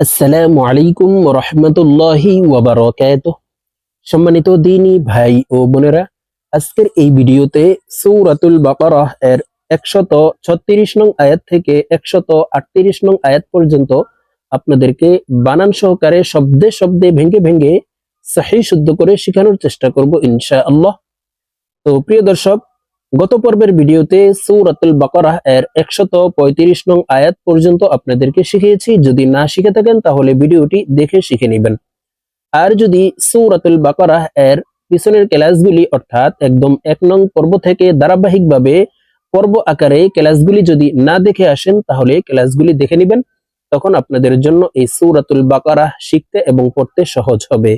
আসসালামু আলাইকুম রহমতুল্লাহি ওয়াবারকাত। সম্মানিত দিনী ভাই ও বোনেরা, আজকের এই ভিডিওতে সৌরাতুল বাকারাহ এর একশত ছত্রিশ নং আয়াত থেকে একশত আটত্রিশ নং আয়াত পর্যন্ত আপনাদেরকে বানান সহকারে শব্দে শব্দে ভেঙে ভেঙে সাহি শুদ্ধ করে শেখানোর চেষ্টা করব ইনশা আল্লাহ তো প্রিয় দর্শক গত পর্বের ভিডিওতে সৌরাতুল বাকারাহ এর একশত পঁয়ত্রিশ নং আয়াত পর্যন্ত আপনাদেরকে শিখিয়েছি। যদি না শিখে থাকেন, তাহলে ভিডিওটি দেখে শিখে নেবেন। আর যদি সৌরাতুল বাকারাহ এর পিছনের ক্লাসগুলি, অর্থাৎ একদম এক নং পর্ব থেকে ধারাবাহিকভাবে পর্ব আকারে ক্লাসগুলি যদি না দেখে আসেন, তাহলে ক্লাসগুলি দেখে নেবেন। তখন আপনাদের জন্য এই সৌরাতুল বাকারাহ শিখতে এবং পড়তে সহজ হবে।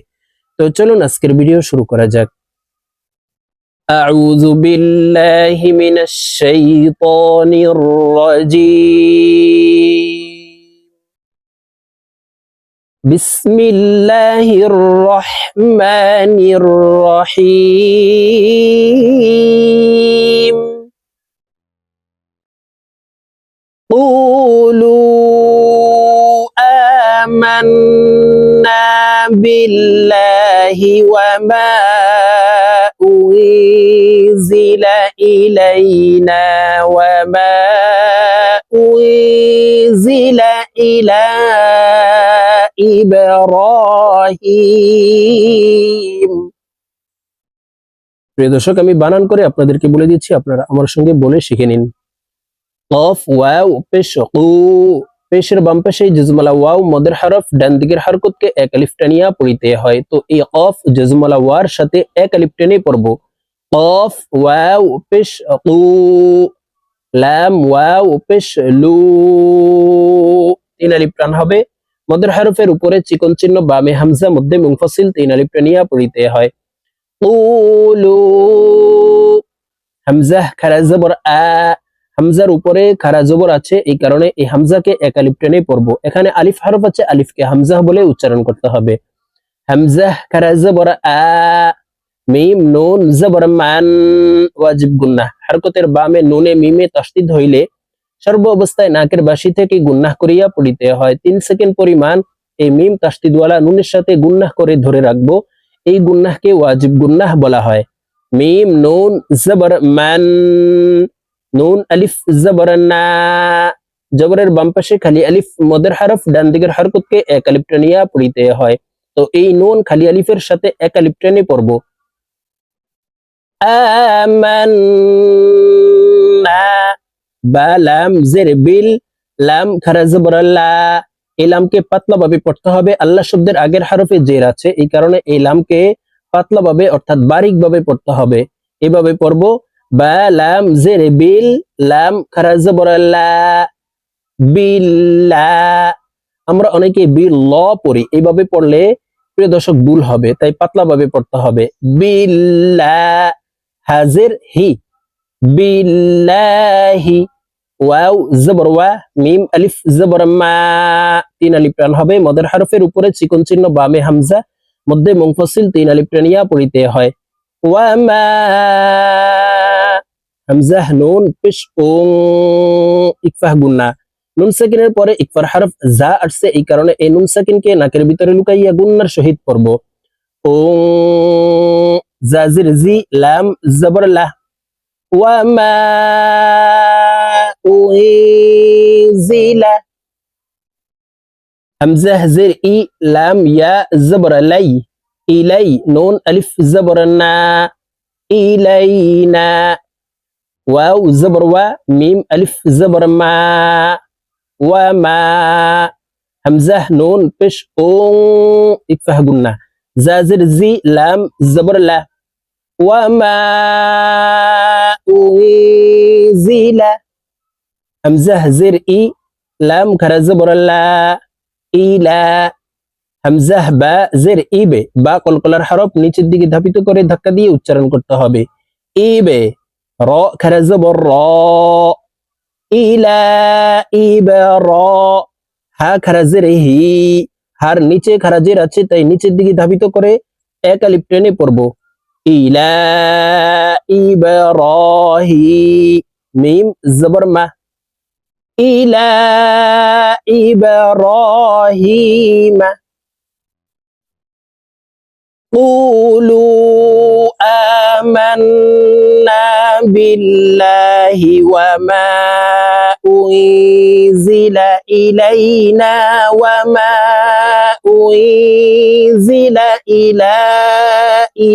তো চলুন আজকের ভিডিও শুরু করা যাক। أعوذ بالله من الشيطان الرجيم. بسم الله الرحمن الرحيم. قولوا آمنا بالله وما أنزل إلينا وما أنزل إلى إبراهيم প্রিয় দর্শক আমি বানান করে আপনাদেরকে বলে দিচ্ছি আপনারা আমার সঙ্গে বলে শিখে নিন কফ ওয়াও পেশ কু পেশের বাম পাশে জজমালা ওয়াও, মদের হরফ, ডান দিকের হরকতকে এক আলিফ টানিয়া পড়িতে হয়। তো এই অফ জজমালা ওয়ার সাথে এক আলিফ পড়ব। কফ, ওয়াও, পেশ, কু, লাম, ওয়াও, পেশ, লু, তিন আলিফ হবে। মদের হরফের উপরে চিকন চিহ্ন বামে হামজা, মধ্যে মুংফসিল তিন আলিফ টানিয়া পড়িতে হয়। কুলু, হামজা, খারা জবর আ হামজার উপরে খারা জবর আছে, এই কারণে এই হামজাকে এক আলিফ টেনে পড়ব। এখানে আলিফ হরফ আছে আলিফকে হামজা বলে উচ্চারণ করতে হবে। হামজা খারা জবর মিম, নুন, জবর, মান, ওয়াজিব হরকতের বামে নুনে, মিমে হইলে সর্ব অবস্থায় নাকের বাসি থেকে গুন্নাহ করিয়া পড়িতে হয়। তিন সেকেন্ড পরিমাণ এই মিম তাসদিদওয়ালা নুনের সাথে গুন্নাহ করে ধরে রাখব। এই গুন্নাহকে ওয়াজিব গুন্নাহ বলা হয়। মিম, নুন, জবর, মান নুন, আলিফ, জবর, না। জবরের বাম পাশে খালি আলিফ, মদের হরফ, ডান দিকের হরকতকে এক আলিফ টানিয়া পড়িতে হয়। তো এই নুন খালি আলিফের সাথে এক আলিফ টেনে পড়ব আমান্না বা লাম লাম পড়তে হবে। আল্লাহ শব্দের আগের হরফে জের আছে। এই কারণে অর্থাৎ পড়তে হবে। এভাবে পড়ব। বা লাম জের বিল, লাম খারা জবর লা বিল্লা আমরা অনেকে বিল ল পড়ি, এইভাবে পড়লে প্রিয় দর্শক ভুল হবে, তাই পাতলা ভাবে পড়তে হবে। বিল্লা হাজির হি। বিল্লাহি ওয়াও, জবর ওয়া, মিম, আলিফ, জবর মা। তিন আলিফ টান হবে, মদের হরফের উপরে চিকন চিহ্ন, বামে হামজা, মধ্যে মুংফসিল তিন আলিফ টানিয়া পড়িতে হয়। ওয়া মা। হামজাহ নুন, পেশ ওং ইকফাহ, গুন্না। নুন সাকিনের পরে ইকফার হারফ যা আসছে, এই কারণে এই নুন সাকিনকে নাকের ভিতরে লুকাইয়া গুন্নার সহিত পড়ব। জাজির, জি, লাম, জবর, লাহ। উইজিলা হামজাহ জির, ই, লাম, ইয়া, জবর ইলাই, নুন, আলিফ, জবর, না। ইলাইনা ওয়াও জবর ওয়া মিম আলিফ জবর মা ওয়া মা হামজাহ নুন পেশ ও ইফাহ গুন্না জাজির জি লাম জবর লা ওয়া মা উজিলা হামজাহ জির ই লাম খারা জবর লা ইলা হামজাহ বা জের ইবে বা কলকলার হরফ নিচের দিকে ধাপিত করে, ধাক্কা দিয়ে উচ্চারণ করতে হবে. ইবে র খেরা জবর র? ইলা ইবর। হা খারাজের হি হার নিচে খারাজের আছে, তাই নিচের দিকে ধাবিত করে এক আলিপ টেনে পড়ব। ইলা ইবরাহি। মিম, জবর মা। ইলা ইবরাহিমা قولوا آمنا بالله وما أنزل إلينا وما أنزل إلى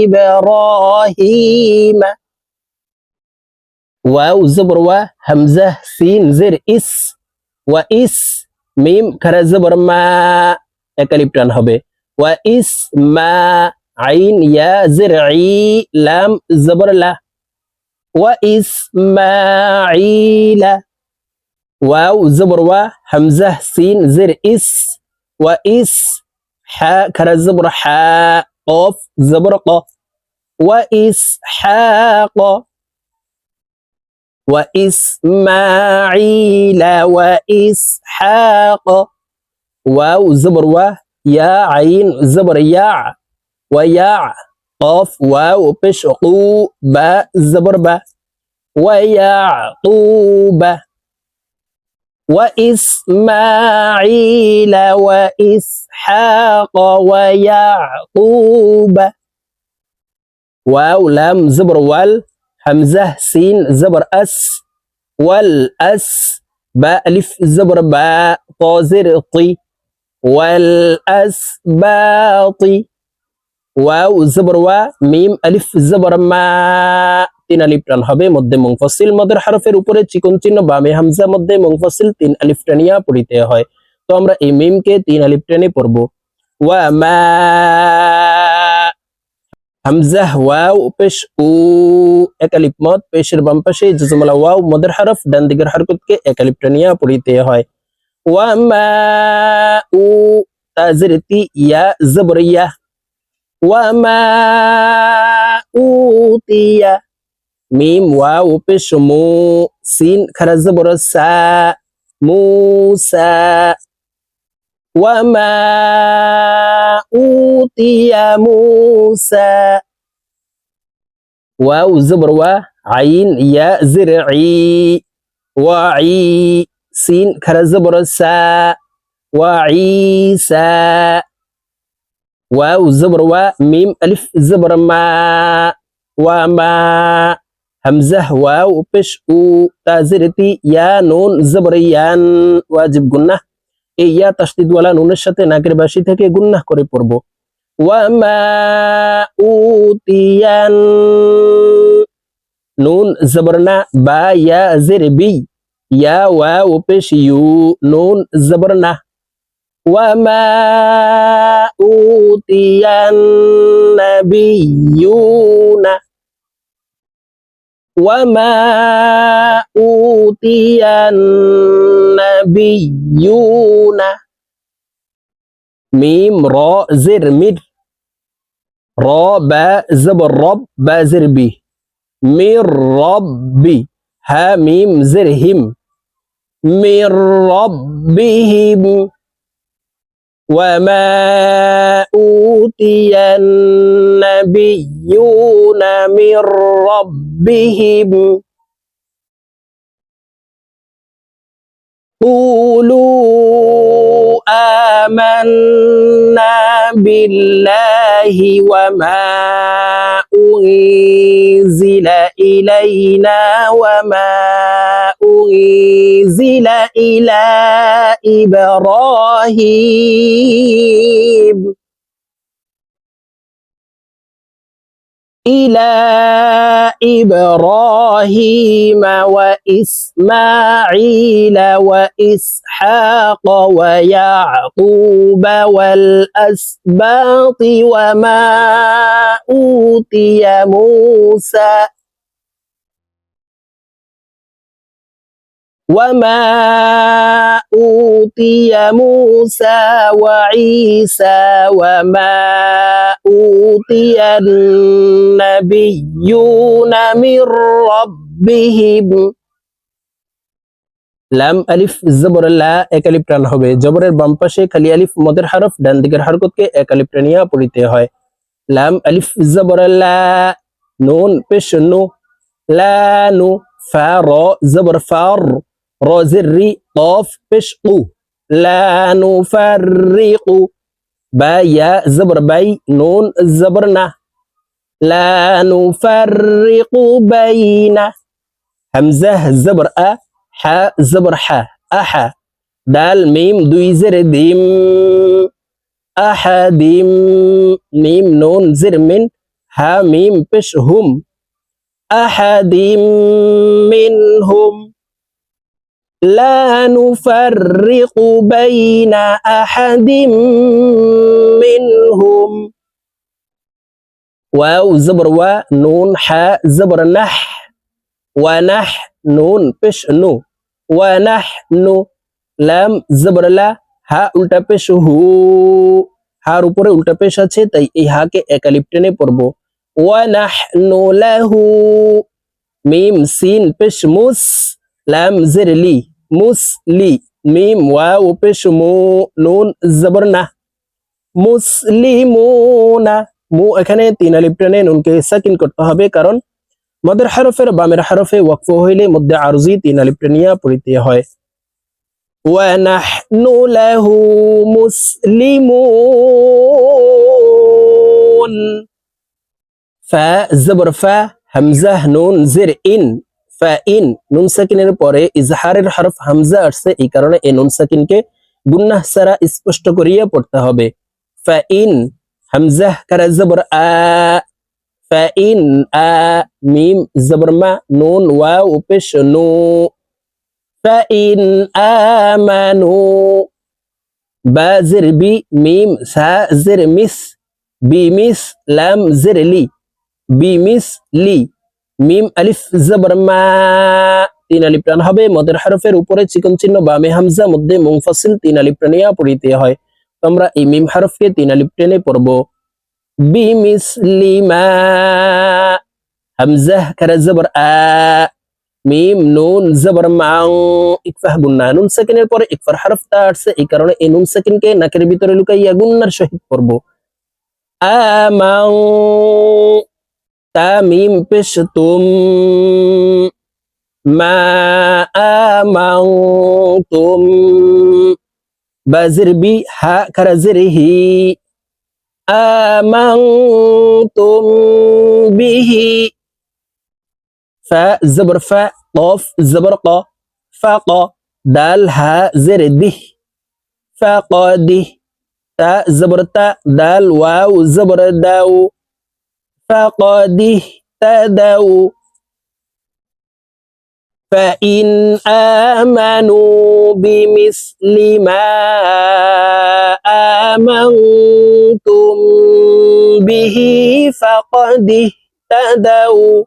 إبراهيم واو زبر و همزة سين زر إس وإس ميم كرا زبر ما একালিপটান হবে ওয়া ইস عين يا زرعي لام زبر لا. وإسماعيل. واو زبر همزة سين زر إس. وإس حا كرا زبر حا. قاف زبر قاف وإسحاق. وإسماعيل. وإسحاق. واو زبر و يا عين زبر يا ويا قاف واو بش قو با زبر با. ويعقوب وإسماعيل وإسحاق ويعقوب. واو لام زبر وال. همزة سين زبر أس. والأس باء ألف زبر باء. طازر طي. والأسباط ওয়াও, জবর ওয়া, মিম, আলিফ, জবর তিন আলিফ টান হবে। মধ্যে মুংফসিল মদের হারফের উপরে চিকন চিহ্ন, বামে হামজা, মধ্যে মুংফসিল তিন আলিফ টানিয়া পড়িতে হয়। তো আমরা এই মিমকে তিন আলিফ টানে পড়ব। ওয়া, মা, হামজা, ওয়াও, পেশ, উ, এক আলিফ মদ, পেশের বাম পাশে জুজমালা ওয়াও, মদের হারফ, ডান দিকের হারকতকে এক আলিফ টানিয়া পড়িতে হয়। ওয়া, মা, উ, তাজরতি, ইয়া জবরিয়া وما أوتي ميم واو بش مو سين كرزبر سا موسى وما أوتي موسى واو زبر و عين يا زرعي وعي سين كرزبر سا وعيسى ওয়াউ জবর ওয়া মিম আলিফ জবর মা ওয়া মা হামজা ওয়াও পেশ উ তাজিরতি ইয়া নুন জবর ইয়ান ওয়াজিব গুন্নাহ এই ইয়া তাসদিদ ওয়ালা নুনের সাথে নাকের বাসি থেকে গুন্নাহ করে পড়ব ওয়া মা উতিয়ান নুন জবর না বা ইয়া জিরবি ইয়া ওয়াও পেশ ইউ নুন জবর وما أوتي النبيون وما أوتي النبيون ميم را زر مر را با زبر رب با زر بي من ربي ها ميم زرهم من ربهم وما أوتي النبيون من ربهم قولوا آمنا بالله وما أنزل إلينا وما أنزل إلى إبراهيم إلى إبراهيم وإسماعيل وإسحاق ويعقوب والأسباط وما أوتي موسى وما أوتي موسى وعيسى وما أوتي النبيون من ربهم লাম আলিফ জবর লা এক আলিফ টান হবে জবরের বাম পাশে খালি আলিফ মদের হরফ ডান দিকের হরকতকে এক আলিফ টানিয়া পড়িতে হয় লাম আলিফ জবর লা নুন পেশ নু লা নু ফা র জবর ফার র জের রি কফ পেশ উ লা নুফাররিকু বা ইয়া জবর বাই নুন জবর না লা নুফাররিকু বাইনা হামজা জবর আ হা জবর হা আহা দাল মিম দুই জের দিম আহাদিম মিম নুন জের মিন হা মিম পেশ হুম আহাদিম মিনহুম لا نفرق بين أحد منهم واو زبر و نون حاء زبر نح ونح نون পেশ নু ونحن লাম জবর লা হা উল্টা পেশ হু হার উপরে উল্টা পেশ আছে তাই এই হাকে একালিপ টেনে পড়ব ওয়ানাহনু লাহু মিম সিন পেশ মুস লাম জের লি মুসলি মিম ওয়াও পেশ মু নুন জবর না মুসলিমুনা মু এখানে তিন আলিপ টেনে নুনকে সাকিন করতে হবে কারণ মদের হরফের বামের হরফে ওয়াকফ হইলে মধ্যে আরজি তিন আলিপ টেনিয়া পড়িতে হয় ونحن له مسلمون ফা জবর ফা হামজা নুন জের ইন ফাইন নুন সাকিনের পরে ইজহারের হরফ হামজা আসছে, এই কারণে এই নুন সাকিনকে গুন্নাহ সারা স্পষ্ট করিয়া পড়তে হবে। ফাইন হামজা কারা জবর আ, ফাইন আ, মিম জবর মা, নুন ওয়া উপেশ নু। ফাইন আমানু বাজির বি, মিম, সা, জির, মিস। বিমিস লাম, জির, লি। মিস, লি। মিম আলিফ জবর মা। তিন আলিফ টান হবে, মদের হরফের উপরে চিকন চিহ্ন বামে হামজা, মধ্যে মুংফাসিল তিন আলিফ টানিয়া পড়িতে হয়। তো আমরা এই মিম হরফকে তিন আলিফ টেনে পড়ব। বিমিসলিমা হামজা কারা জবর মিম নুন পরে নাকের ভিতরে লুকাইয়া গুন্নার সহিত পড়ব। তামিম পেশ তুম, মা আমাং তুম, বাজির বি হা, খারাজির হি আমাং তুম বিহি, ফা, জবর ফা, কফ, জবর ক, ফা দাল, হা, জের দিহ ফা, ক দাল, ওয়াও, জবর দাও فقده تداو فإن آمنوا بمثل ما آمنتم به فقد اهتدوا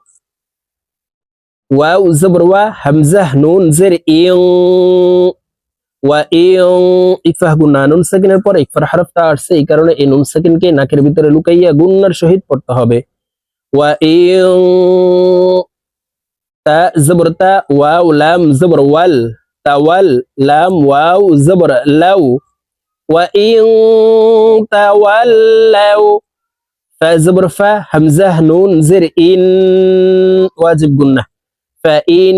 واو زبر و همزة نون زر إن وإن ইকফাহ গুন্না নুন সেকেন্ডের পর ইকফার হরফটা আসছে এই কারণে এই নুন সেকেন্ডকে নাকের ভিতরে লুকাইয়া গুন্নার সহিত পড়তে হবে وإن تا زبر تا واو لام زبر وال تول لام واو زبر لو. وإن تولوا فزبر فا همزة نون زر إن واجب قلنا. فإن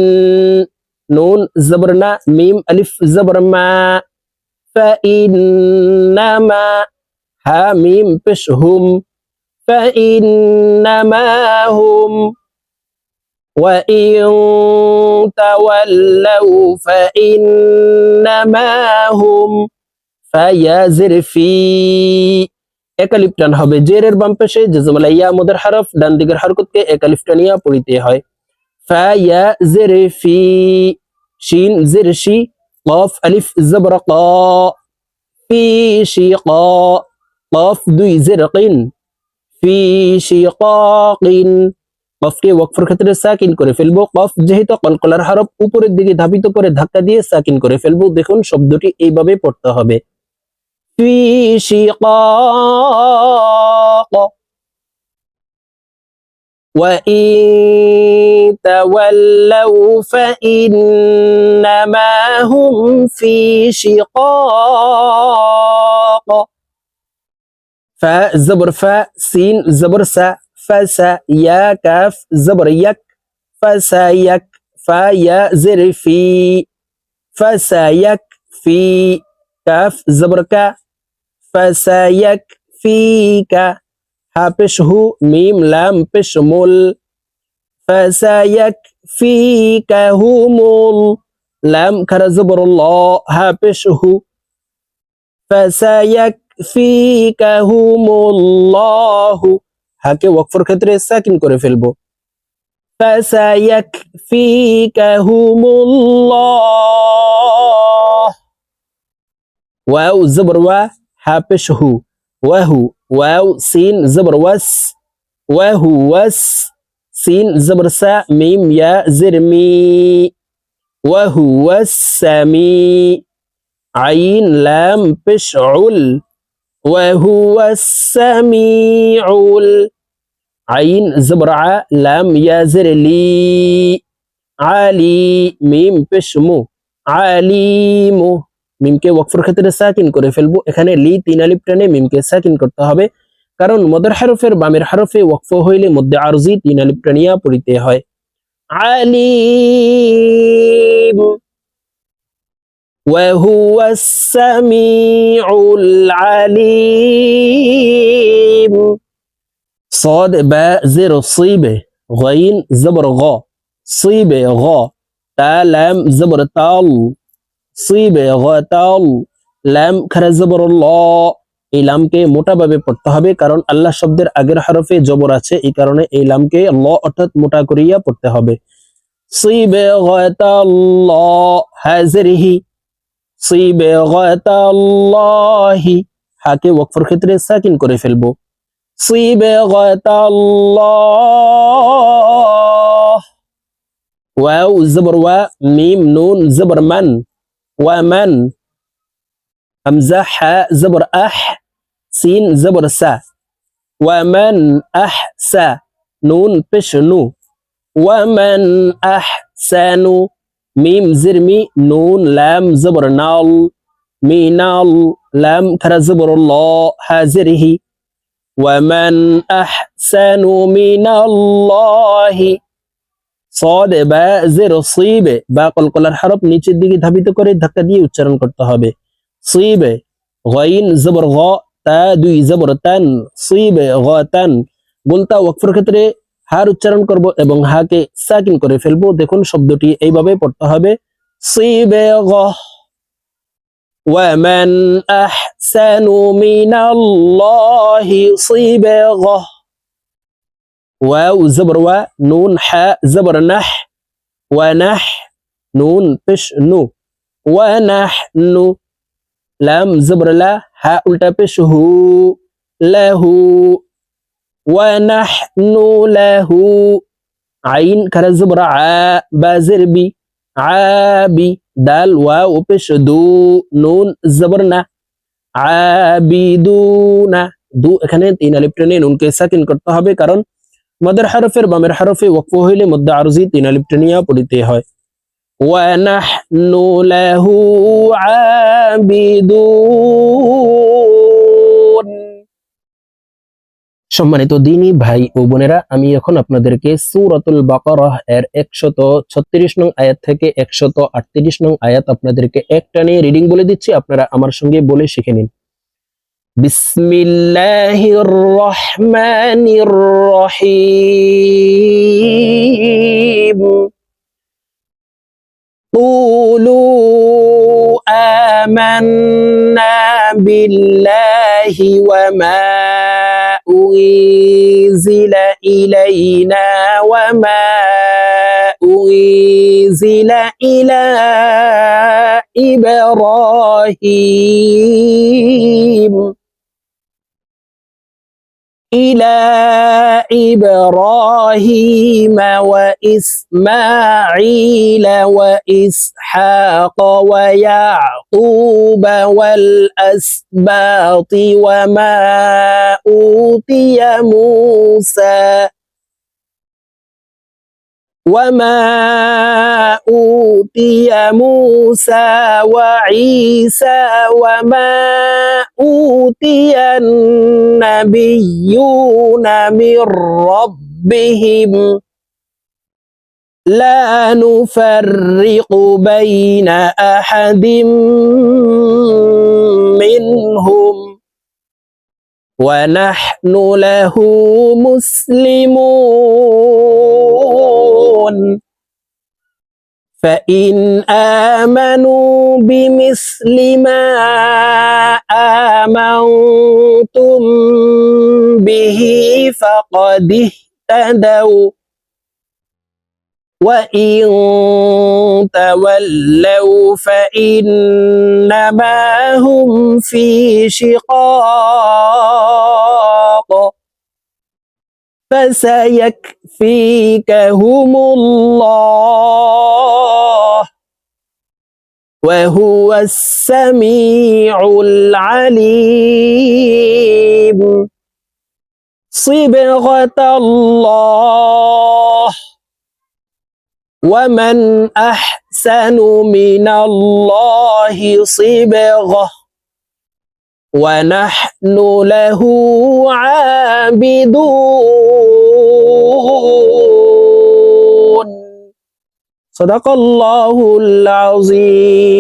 نون زبرنا ميم ألف زبر ما. فإنما ها ميم بشهم فإنما هم وإن تولوا فإنما هم فيازر في একালিফ টান হবে জেরের বাম পাশে জেজমালা ইয়া মুদের হরফ ডান দিকের হরকতকে একালিফ টানিয়া পড়িতে হয় ফা ইয়া জের ফি শিন জের শি قاف ألف زبر قا في شقاء قاف দুই زرقين في شقاق কফকে ওয়াকফের ক্ষেত্রে সাকিন করে ফেলবো কফ যেহেতু কলকলার হরফ উপরের দিকে ধাবিত করে ধাক্কা দিয়ে সাকিন করে ফেলবো দেখুন শব্দটি এইভাবে পড়তে হবে في شقاق وإن تولوا فإنما هم في شقاق ف زبر ف سين زبر س فس يا كاف زبر يك فس يك فا يا زر في فس يك في كاف زبر ك فس يك فيك ها بش هو ميم لام بش مول فس يك فيك هو مول لام كر زبر الله ها بش هو فس يك الله হাকে ওয়াকফর ক্ষেত্রে সাকিন করে ফেলবো فسيكفيكهم الله واو زبر و حابشه وهو واو سين زبر وس وهو وس سين زبر سا ميم يا زرمي وهو السميع عين لام بشعل وهو السميع ال- عين زبر ع لام يا زر لي علي মিম পেশমু আলিমু মিমকে ওয়াকফের ক্ষেত্রে সাকিন করে ফেলবো এখানে লি তিন আলিফ টেনে মিমকে সাকিন করতে হবে কারণ মদের হারফের বামের হারফে ওয়াকফ হইলে মধ্যে আরজি তিন আলিফ টেনিয়া পড়িতে হয় আলিম وهو السميع العليم صاد باء زر صيبه غين زبر غا صيبه غا تا لام زبر تال صيبه غا تال লাম খারা জবর ল এই লামকে মোটাভাবে পড়তে হবে কারণ আল্লাহ শব্দের আগের হরফে জবর আছে এই কারণে এই লামকে ল অর্থাৎ মোটা করিয়া পড়তে হবে সিবে ল হাজিরহি সিবে গতাল্লাহি হাকে ওয়াকফের ক্ষেত্রে সাকিন করে ফেলব। সিবে গতাল্লাহ ওয়াও, জবর ওয়া, মিম, নুন, জবর মান, ওয়া মান, হামজা, হা, জবর আহ, সিন, জবর সা, ওয়া মান, আহ, সা, নুন, পেশ, নু, ওয়া মান, আহ সানু মিম জিরমি নুন লাম জবর নাল মিনাল লাম খারা জবর ল হাজিরহি ومن أحسن من الله صاد বা জের সিবে বা কলকলার হরফ নিচের দিকে ধাবিত করে ধাক্কা দিয়ে উচ্চারণ করতে হবে সিবে গাইন জবর গ তা দুই জবর তান সিবে গ তান বলতা ওয়াকফের ক্ষেত্রে হার উচ্চারণ করব এবং হাকে সাকিন করে ফেলবো দেখুন শব্দটি এইভাবে পড়তে হবে সিবে গ ومن أحسن من الله صبغة واو زبر و نون حاء زبر نح ونح نون بش نو ونحن لام زبر لا حاء التا بش هو له ونحن له عين كرا زبر ع بازر بي عابي দাল ওয়াও পেশ দু নুন জবর না আবিদুনা দু এখানে তিন আলিফ টেনে নুনকে সাকিন করতে হবে কারণ মদের হরফের বামের হরফে ওয়াকফ হইলে মধ্যে আরজি তিন আলিফ টেনিয়া পড়িতে হয় ونحن له عابدون সম্মানিত দিনী ভাই ও বোনেরা, আমি এখন আপনাদেরকে সুরতুল বাকরাহ এর একশত ছত্রিশ নং আয়াত থেকে একশত আটত্রিশ নং আয়াত আপনাদেরকে একটা নিয়ে রিডিং বলে দিচ্ছি, আপনারা আমার সঙ্গে বলে শিখে নিন। বিস্মিল্লাহ রহমানির أنزل إلينا وما أنزل إلى إبراهيم إلى إبراهيم وإسماعيل وإسحاق ويعقوب والأسباط وما أوتي موسى وما أوتي موسى وعيسى وما أوتي النبيون من ربهم لا نفرق بين أحد منهم ونحن له مسلمون. فإن آمنوا بمثل ما آمنتم به فقد اهتدوا. وإن تولوا فإنما هم في شقاق فسيكفيكهم الله وهو السميع العليم صبغة الله ومن أحسن من الله صبغة ونحن له عابدون. صدق الله العظيم.